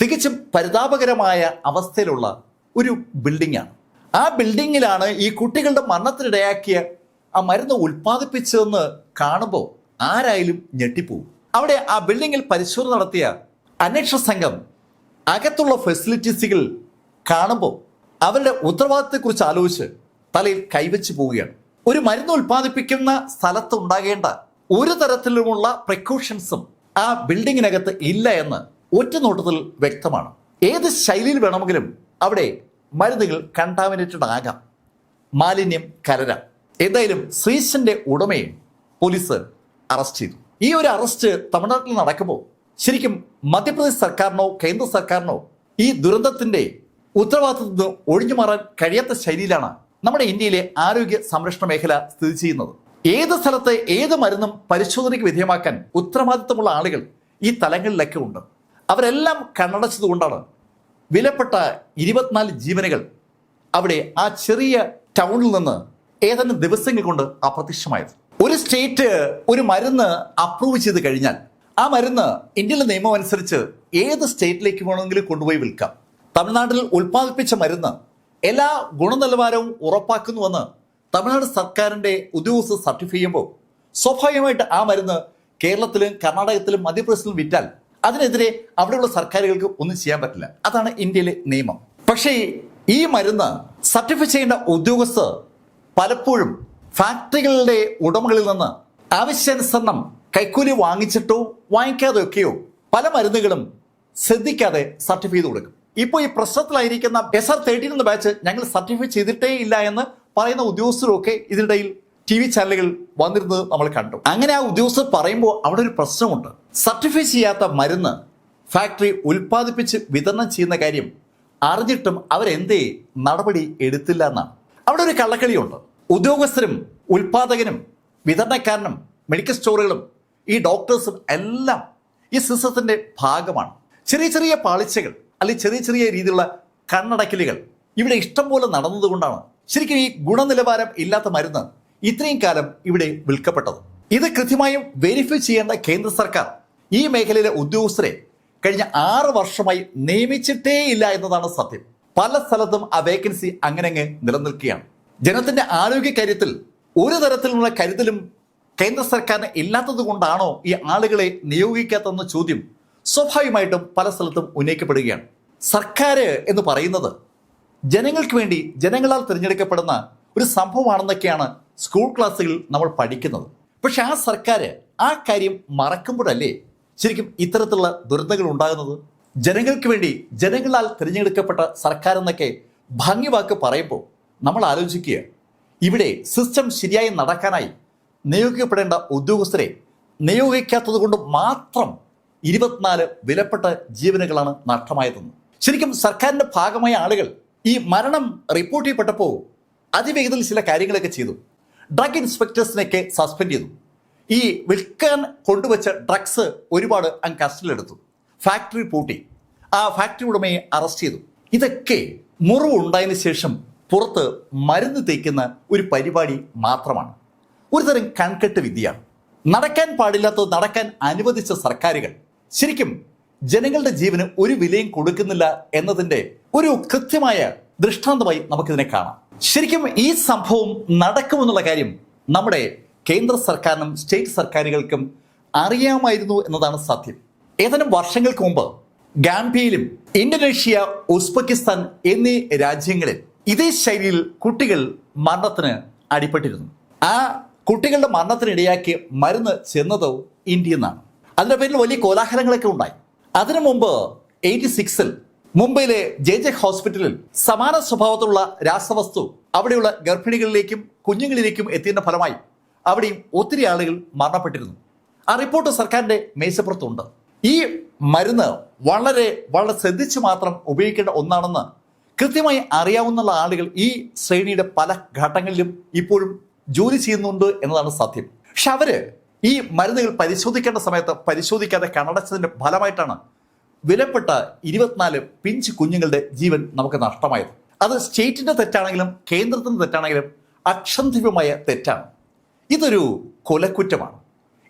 [SPEAKER 1] തികച്ചും പരിതാപകരമായ അവസ്ഥയിലുള്ള ഒരു ബിൽഡിംഗാണ് ആ ബിൽഡിങ്ങിലാണ് ഈ കുട്ടികളുടെ മരണത്തിനിടയാക്കിയ ആ മരുന്ന് ഉൽപ്പാദിപ്പിച്ചതെന്ന് കാണുമ്പോൾ ആരായാലും ഞെട്ടിപ്പോവും. അവിടെ ആ ബിൽഡിങ്ങിൽ പരിശോധന നടത്തിയ അന്വേഷണ സംഘം അകത്തുള്ള ഫെസിലിറ്റീസുകൾ കാണുമ്പോൾ അവരുടെ ഉത്തരവാദിത്തത്തെക്കുറിച്ച് ആലോചിച്ച് തലയിൽ കൈവച്ച് പോവുകയാണ്. ഒരു മരുന്ന് ഉൽപ്പാദിപ്പിക്കുന്ന സ്ഥലത്ത് ഉണ്ടാകേണ്ട ഒരു തരത്തിലുമുള്ള പ്രിക്കോഷൻസും ആ ബിൽഡിങ്ങിനകത്ത് ഇല്ല എന്ന് ഒറ്റ നോട്ടത്തിൽ വ്യക്തമാണ്. ഏത് ശൈലിയിൽ വേണമെങ്കിലും അവിടെ മരുന്നുകൾ കണ്ടാമിനേറ്റഡ് ആകാം മാലിന്യം കലരാം എന്തായാലും ശ്രീശന്റെ ഉടമയെ പോലീസ് അറസ്റ്റ് ചെയ്തു. ഈ ഒരു അറസ്റ്റ് തമിഴ്നാട്ടിൽ നടക്കുമ്പോൾ ശരിക്കും മധ്യപ്രദേശ് സർക്കാരിനോ കേന്ദ്ര സർക്കാരിനോ ഈ ദുരന്തത്തിന്റെ ഉത്തരവാദിത്തത്തിൽ നിന്ന് ഒഴിഞ്ഞു മാറാൻ കഴിയാത്ത ശൈലിയിലാണ് നമ്മുടെ ഇന്ത്യയിലെ ആരോഗ്യ സംരക്ഷണ മേഖല സ്ഥിതി ചെയ്യുന്നത്. ഏത് സ്ഥലത്തെ ഏത് മരുന്നും പരിശോധനയ്ക്ക് വിധേയമാക്കാൻ ഉത്തരവാദിത്തമുള്ള ആളുകൾ ഈ തലങ്ങളിലൊക്കെ ഉണ്ട്. അവരെല്ലാം കണ്ണടച്ചതുകൊണ്ടാണ് വിലപ്പെട്ട ഇരുപത്തിനാല് ജീവനുകൾ അവിടെ ആ ചെറിയ ടൗണിൽ നിന്ന് ഏതാനും ദിവസങ്ങൾ കൊണ്ട് അപ്രത്യക്ഷമായത്. ഒരു സ്റ്റേറ്റ് ഒരു മരുന്ന് അപ്രൂവ് ചെയ്ത് കഴിഞ്ഞാൽ ആ മരുന്ന് ഇന്ത്യയിലെ നിയമം അനുസരിച്ച് ഏത് സ്റ്റേറ്റിലേക്ക് വേണമെങ്കിലും കൊണ്ടുപോയി വിൽക്കാം. തമിഴ്നാട്ടിൽ ഉൽപ്പാദിപ്പിച്ച മരുന്ന് എല്ലാ ഗുണനിലവാരവും ഉറപ്പാക്കുന്നുവെന്ന് തമിഴ്നാട് സർക്കാരിന്റെ ഉദ്യോഗസ്ഥർ സർട്ടിഫൈ ചെയ്യുമ്പോൾ സ്വാഭാവികമായിട്ട് ആ മരുന്ന് കേരളത്തിലും കർണാടകത്തിലും മധ്യപ്രദേശിലും വിറ്റാൽ അതിനെതിരെ അവിടെയുള്ള സർക്കാരുകൾക്ക് ഒന്നും ചെയ്യാൻ പറ്റില്ല. അതാണ് ഇന്ത്യയിലെ നിയമം. പക്ഷേ ഈ മരുന്ന് സർട്ടിഫൈ ചെയ്യേണ്ട ഉദ്യോഗസ്ഥർ പലപ്പോഴും ഫാക്ടറികളുടെ ഉടമകളിൽ നിന്ന് ആവശ്യാനുസരണം കൈക്കൂലി വാങ്ങിച്ചിട്ടോ വാങ്ങിക്കാതെയൊക്കെയോ പല മരുന്നുകളും ശ്രദ്ധിക്കാതെ സർട്ടിഫൈ ചെയ്ത് കൊടുക്കും. ഇപ്പോൾ ഈ പ്രശ്നത്തിലായിരിക്കുന്ന എസ് ആർ തേർട്ടീൻ എന്ന ബാച്ച് ഞങ്ങൾ സർട്ടിഫൈ ചെയ്തിട്ടേ ഇല്ല എന്ന് പറയുന്ന ഉദ്യോഗസ്ഥരൊക്കെ ഇതിനിടയിൽ ടി വി ചാനലുകൾ വന്നിരുന്നത് നമ്മൾ കണ്ടു. അങ്ങനെ ആ ഉദ്യോഗസ്ഥർ പറയുമ്പോൾ അവിടെ ഒരു പ്രശ്നമുണ്ട്. സർട്ടിഫൈ ചെയ്യാത്ത മരുന്ന് ഫാക്ടറി ഉൽപ്പാദിപ്പിച്ച് വിതരണം ചെയ്യുന്ന കാര്യം അറിഞ്ഞിട്ടും അവരെന്തേ നടപടി എടുത്തില്ല എന്നാണ്. അവിടെ ഒരു കള്ളക്കളിയുണ്ട്. ഉദ്യോഗസ്ഥരും ഉൽപാദകനും വിതരണക്കാരനും മെഡിക്കൽ സ്റ്റോറുകളും ഈ ഡോക്ടേഴ്സും എല്ലാം ഈ സിസ്റ്റത്തിന്റെ ഭാഗമാണ്. ചെറിയ ചെറിയ പാളിച്ചകൾ അല്ലെങ്കിൽ ചെറിയ ചെറിയ രീതിയിലുള്ള കണ്ണടക്കലുകൾ ഇവിടെ ഇഷ്ടം പോലെ നടന്നതുകൊണ്ടാണ് ശരിക്കും ഈ ഗുണനിലവാരം ഇല്ലാത്ത മരുന്ന് ഇത്രയും കാലം ഇവിടെ വിൽക്കപ്പെട്ടത്. ഇത് കൃത്യമായും വെരിഫൈ ചെയ്യേണ്ട കേന്ദ്ര സർക്കാർ ഈ മേഖലയിലെ ഉദ്യോഗസ്ഥരെ കഴിഞ്ഞ ആറ് വർഷമായി നിയമിച്ചിട്ടേ ഇല്ല എന്നതാണ് സത്യം. പല സ്ഥലത്തും ആ വേക്കൻസി അങ്ങനെ അങ്ങ് നിലനിൽക്കുകയാണ്. ജനത്തിന്റെ ആരോഗ്യ കാര്യത്തിൽ ഒരു തരത്തിലുള്ള കരുതലും കേന്ദ്ര സർക്കാരിന് ഇല്ലാത്തത് കൊണ്ടാണോ ഈ ആളുകളെ നിയോഗിക്കാത്തെന്ന ചോദ്യം സ്വാഭാവികമായിട്ടും പല സ്ഥലത്തും ഉന്നയിക്കപ്പെടുകയാണ്. സർക്കാർ എന്ന് പറയുന്നത് ജനങ്ങൾക്ക് വേണ്ടി ജനങ്ങളാൽ തിരഞ്ഞെടുക്കപ്പെടുന്ന ഒരു സംഭവമാണെന്നൊക്കെയാണ് സ്കൂൾ ക്ലാസ്സുകളിൽ നമ്മൾ പഠിക്കുന്നത്. പക്ഷെ ആ സർക്കാർ ആ കാര്യം മറക്കുമ്പോഴല്ലേ ശരിക്കും ഇത്തരത്തിലുള്ള ദുരന്തങ്ങൾ ഉണ്ടാകുന്നത് ജനങ്ങൾക്ക് വേണ്ടി ജനങ്ങളാൽ തിരഞ്ഞെടുക്കപ്പെട്ട സർക്കാർ എന്നൊക്കെ ഭംഗിവാക്ക് പറയുമ്പോൾ നമ്മൾ ആലോചിക്കുക ഇവിടെ സിസ്റ്റം ശരിയായി നടക്കാനായി നിയോഗിക്കപ്പെടേണ്ട ഉദ്യോഗസ്ഥരെ നിയോഗിക്കാത്തത് കൊണ്ട് മാത്രം ഇരുപത്തിനാല് വിലപ്പെട്ട ജീവനുകളാണ് നഷ്ടമായതെന്ന്. ശരിക്കും സർക്കാരിന്റെ ഭാഗമായ ആളുകൾ ഈ മരണം റിപ്പോർട്ട് ചെയ്യപ്പെട്ടപ്പോൾ അതിവേഗത്തിൽ ചില കാര്യങ്ങളൊക്കെ ചെയ്തു. ഡ്രഗ് ഇൻസ്പെക്ടേഴ്സിനെയൊക്കെ സസ്പെൻഡ് ചെയ്തു. ഈ വിൽക്കാൻ കൊണ്ടുവച്ച ഡ്രഗ്സ് ഒരുപാട് അങ്ങ് കസ്റ്റഡിയിലെടുത്തു. ഫാക്ടറി പൂട്ടി. ആ ഫാക്ടറി ഉടമയെ അറസ്റ്റ് ചെയ്തു. ഇതൊക്കെ മുറിവ് ഉണ്ടായതിനു ശേഷം പുറത്ത് മരുന്ന് തേക്കുന്ന ഒരു പരിപാടി മാത്രമാണ്. ഒരുതരം കൺകെട്ട് വിദ്യയാണ്. നടക്കാൻ പാടില്ലാത്തത് നടക്കാൻ അനുവദിച്ച സർക്കാരുകൾ. ശരിക്കും ജനങ്ങളുടെ ജീവന് ഒരു വിലയും കൊടുക്കുന്നില്ല എന്നതിന്റെ ഒരു കൃത്യമായ ദൃഷ്ടാന്തമായി നമുക്കിതിനെ കാണാം. ശരിക്കും ഈ സംഭവം നടക്കുമെന്നുള്ള കാര്യം നമ്മുടെ കേന്ദ്ര സർക്കാരിനും സ്റ്റേറ്റ് സർക്കാരുകൾക്കും അറിയാമായിരുന്നു എന്നതാണ് സത്യം. ഏതാനും വർഷങ്ങൾക്ക് മുമ്പ് ഗാംബിയയിലും ഇന്തോനേഷ്യ ഉസ്ബെക്കിസ്ഥാൻ എന്നീ രാജ്യങ്ങളിൽ ഇതേ ശൈലിയിൽ കുട്ടികൾ മരണത്തിന് അടിപ്പെട്ടിരുന്നു. ആ കുട്ടികളുടെ മരണത്തിനിടയാക്കി മരുന്ന് ചെന്നതോ ഇന്ത്യയിൽ നിന്നാണ് അതിന്റെ പേരിൽ വലിയ കോലാഹലങ്ങളൊക്കെ ഉണ്ടായി. അതിനു മുമ്പ് എയ്റ്റി സിക്സിൽ മുംബൈയിലെ ജെ ജെ ഹോസ്പിറ്റലിൽ സമാന സ്വഭാവത്തിലുള്ള രാസവസ്തു അവിടെയുള്ള ഗർഭിണികളിലേക്കും കുഞ്ഞുങ്ങളിലേക്കും എത്തിയതിന്റെ ഫലമായി അവിടെയും ഒത്തിരി ആളുകൾ മരണപ്പെട്ടിരുന്നു. ആ റിപ്പോർട്ട് സർക്കാരിന്റെ മേശപ്പുറത്തുണ്ട്. ഈ മരുന്ന് വളരെ വളരെ ശ്രദ്ധിച്ച് മാത്രം ഉപയോഗിക്കേണ്ട ഒന്നാണെന്ന് കൃത്യമായി അറിയാവുന്ന ആളുകൾ ഈ ശ്രേണിയുടെ പല ഘട്ടങ്ങളിലും ഇപ്പോഴും ജോലി ചെയ്യുന്നുണ്ട് എന്നതാണ് സത്യം. പക്ഷെ അവർ ഈ മരുന്നുകൾ പരിശോധിക്കേണ്ട സമയത്ത് പരിശോധിക്കാതെ കണ്ണടച്ചതിന്റെ ഫലമായിട്ടാണ് വിലപ്പെട്ട ഇരുപത്തിനാല് പിഞ്ച് കുഞ്ഞുങ്ങളുടെ ജീവൻ നമുക്ക് നഷ്ടമായത്. അത് സ്റ്റേറ്റിന്റെ തെറ്റാണെങ്കിലും കേന്ദ്രത്തിന്റെ തെറ്റാണെങ്കിലും അക്ഷന്തിവമായ തെറ്റാണ്. ഇതൊരു കൊലക്കുറ്റമാണ്.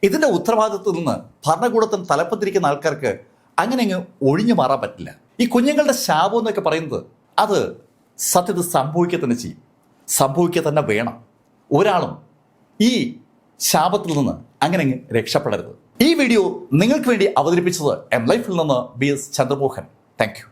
[SPEAKER 1] ഇതിന്റെ ഉത്തരവാദിത്വത്തിൽ നിന്ന് ഭരണകൂടത്തിന് തലപ്പത്തിരിക്കുന്ന ആൾക്കാർക്ക് അങ്ങനെ അങ്ങ് ഒഴിഞ്ഞു മാറാൻ പറ്റില്ല. ഈ കുഞ്ഞുങ്ങളുടെ ശാപം എന്നൊക്കെ പറയുന്നത് അത് സത്യത്തിൽ സംഭവിക്കുക തന്നെ ചെയ്യും. സംഭവിക്കുക തന്നെ വേണം. ഒരാളും ഈ ശാപത്തിൽ നിന്ന് അങ്ങനെ അങ്ങ് രക്ഷപ്പെടരുത്. ഈ വീഡിയോ നിങ്ങൾക്ക് വേണ്ടി അവതരിപ്പിച്ചത് എം ലൈഫിൽ നിന്ന് ബി എസ് ചന്ദ്രമോഹൻ. താങ്ക്